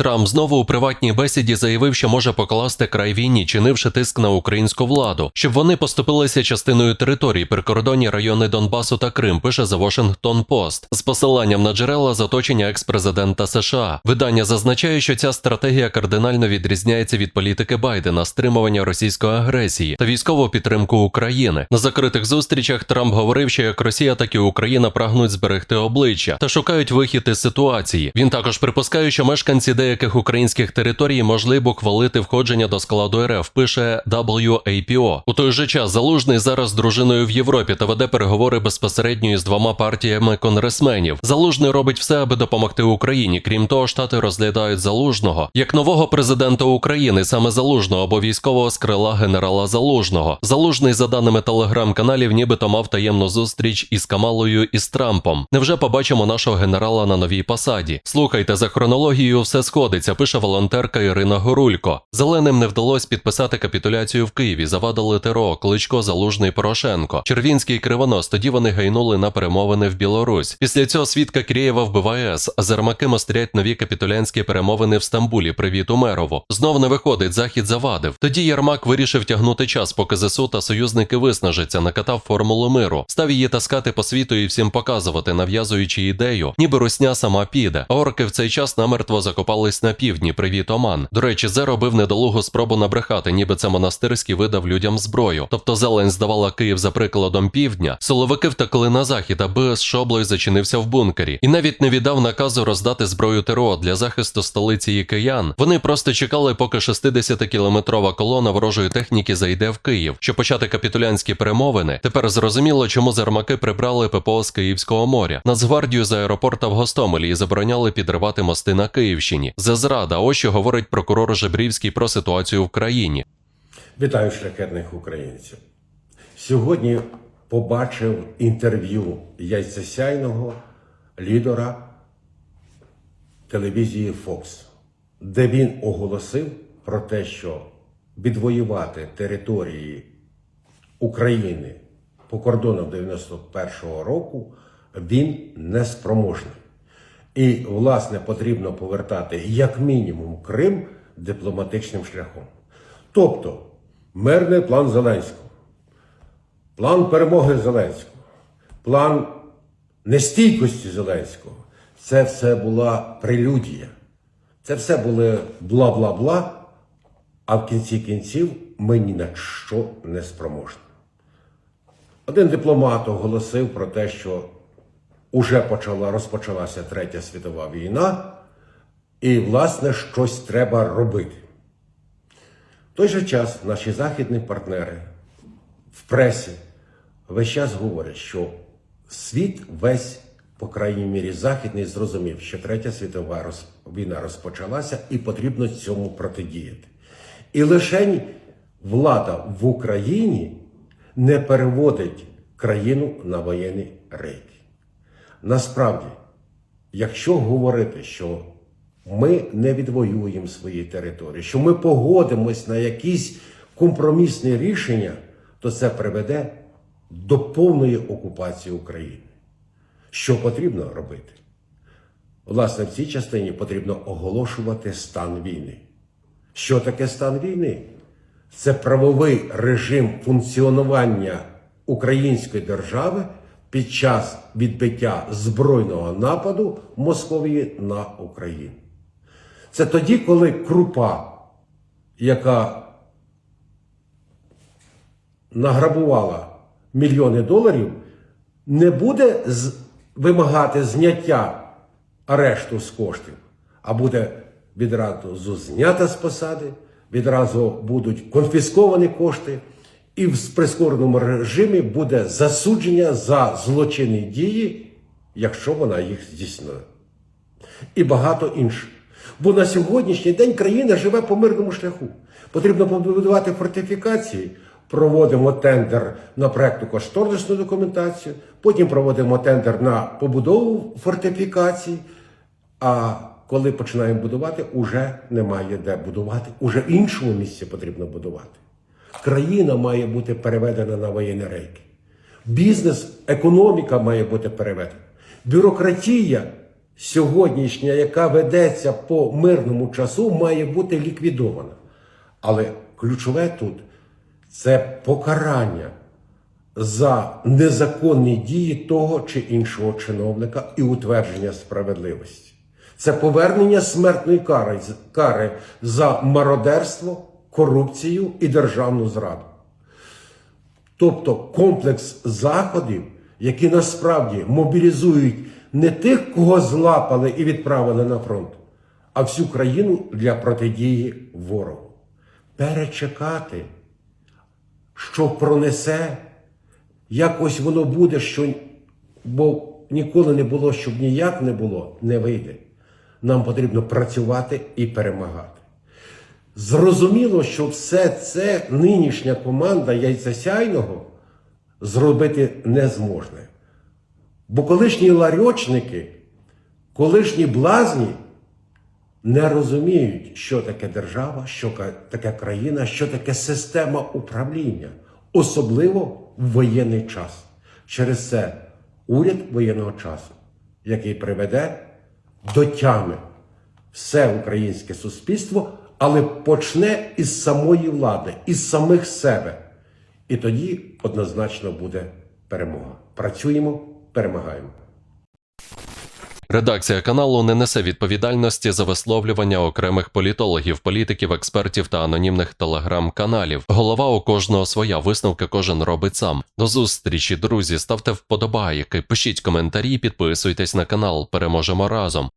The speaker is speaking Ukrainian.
Трамп знову у приватній бесіді заявив, що може покласти край війні, чинивши тиск на українську владу, щоб вони поступилися частиною території прикордонні райони Донбасу та Крим. Пише The Washington Post з посиланням на джерела з оточення екс-президента США. Видання зазначає, що ця стратегія кардинально відрізняється від політики Байдена, стримування російської агресії та військову підтримку України. На закритих зустрічах Трамп говорив, що як Росія, так і Україна прагнуть зберегти обличчя та шукають вихід із ситуації. Він також припускає, що мешканці деяких українських територій могли б ухвалити входження до складу РФ. Пише WAPO. У той же час залужний зараз з дружиною в Європі та веде переговори безпосередньо із двома партіями конгресменів. Залужний робить все, аби допомогти Україні. Крім того, штати розглядають залужного як нового президента України, саме залужного або військового з крила генерала Залужного. Залужний, за даними телеграм-каналів, нібито мав таємну зустріч із Камалою і з Трампом. Невже побачимо нашого генерала на новій посаді? Слухайте, за хронологією все сходиться, пише волонтерка Ірина Горулько. Зеленим не вдалося підписати капітуляцію в Києві. Завадили ТРО, Кличко, Залужний, Порошенко. Червінський і Кривонос. Тоді вони гайнули на перемовини в Білорусь. Після цього свідка Кірєєва вбиває С, Зермаки мострять нові капітулянські перемовини в Стамбулі. Привіт Умерову. Знов не виходить, захід завадив. Тоді Єрмак вирішив тягнути час, поки ЗСУ та союзники виснажаться, накатав формулу миру, став її таскати по світу і всім показувати, нав'язуючи ідею, ніби русня сама піде. А орки в цей час намертво закопались на півдні. Привіт, Оман. До речі, Зе робив недолугу спробу набрехати, ніби це монастирський видав людям зброю. Тобто Зелень здавала Київ за прикладом півдня. Силовики втекли на захід, аби з шоблою зачинився в бункері, і навіть не віддав наказу роздати зброю ТРО для захисту столиці і киян. Вони просто чекали, поки 60-кілометрова колона ворожої техніки зайде в Київ, щоб почати капітулянські перемовини. Тепер зрозуміло, чому зермаки прибрали ППО з Київського моря, Нацгвардію з аеропорта в Гостомелі і забороняли підривати мости на Київщині. Це зрада. Ось що говорить прокурор Жебрівський про ситуацію в країні. Вітаю шляхетних українців. Сьогодні побачив інтерв'ю яйцесяйного лідера телевізії Fox, де він оголосив про те, що відвоювати території України по кордонам 91-го року він не спроможний. І, власне, потрібно повертати як мінімум Крим дипломатичним шляхом. Тобто, мирний план Зеленського, план перемоги Зеленського, план нестійкості Зеленського це все була прелюдія. Це все були бла-бла-бла, а в кінці кінців ми ні на що не спроможні. Один дипломат оголосив про те, що уже почала, розпочалася Третя світова війна, і, власне, щось треба робити. В той же час наші західні партнери в пресі весь час говорять, що світ весь, по крайній мірі, західний, зрозумів, що Третя світова війна розпочалася і потрібно цьому протидіяти. І лише влада в Україні не переводить країну на воєнні рейки. Насправді, якщо говорити, що ми не відвоюємо свої території, що ми погодимось на якісь компромісні рішення, то це приведе до повної окупації України. Що потрібно робити? Власне, в цій частині потрібно оголошувати стан війни. Що таке стан війни? Це правовий режим функціонування української держави під час відбиття збройного нападу Московії на Україну. Це тоді, коли крупа, яка награбувала мільйони доларів, не буде вимагати зняття арешту з коштів, а буде відразу знята з посади, відразу будуть конфісковані кошти, і в прискореному режимі буде засудження за злочинні дії, якщо вона їх здійснила і багато інших. Бо на сьогоднішній день країна живе по мирному шляху. Потрібно побудувати фортифікації. Проводимо тендер на проекту кошторисну документацію, потім проводимо тендер на побудову фортифікацій. А коли починаємо будувати, уже немає де будувати, уже іншому місці потрібно будувати. Країна має бути переведена на воєнні рейки. Бізнес, економіка має бути переведена. Бюрократія сьогоднішня, яка ведеться по мирному часу, має бути ліквідована. Але ключове тут це покарання за незаконні дії того чи іншого чиновника і утвердження справедливості. Це повернення смертної кари, кари за мародерство, корупцію і державну зраду. Тобто комплекс заходів, які насправді мобілізують не тих, кого злапали і відправили на фронт, а всю країну для протидії ворогу. Перечекати, що пронесе, якось воно буде, що бо ніколи не було, щоб ніяк не було, не вийде. Нам потрібно працювати і перемагати. Зрозуміло, що все це нинішня команда яйцесяйного зробити не зможе. Бо колишні ларьочники, колишні блазні не розуміють, що таке держава, що таке країна, що таке система управління, особливо в воєнний час. Через це уряд воєнного часу, який приведе до тями все українське суспільство, але почне із самої влади, із самих себе. І тоді однозначно буде перемога. Працюємо, перемагаємо. Редакція каналу не несе відповідальності за висловлювання окремих політологів, політиків, експертів та анонімних телеграм-каналів. Голова у кожного своя висновки кожен робить сам. До зустрічі, друзі. Ставте вподобайки, пишіть коментарі, підписуйтесь на канал. Переможемо разом.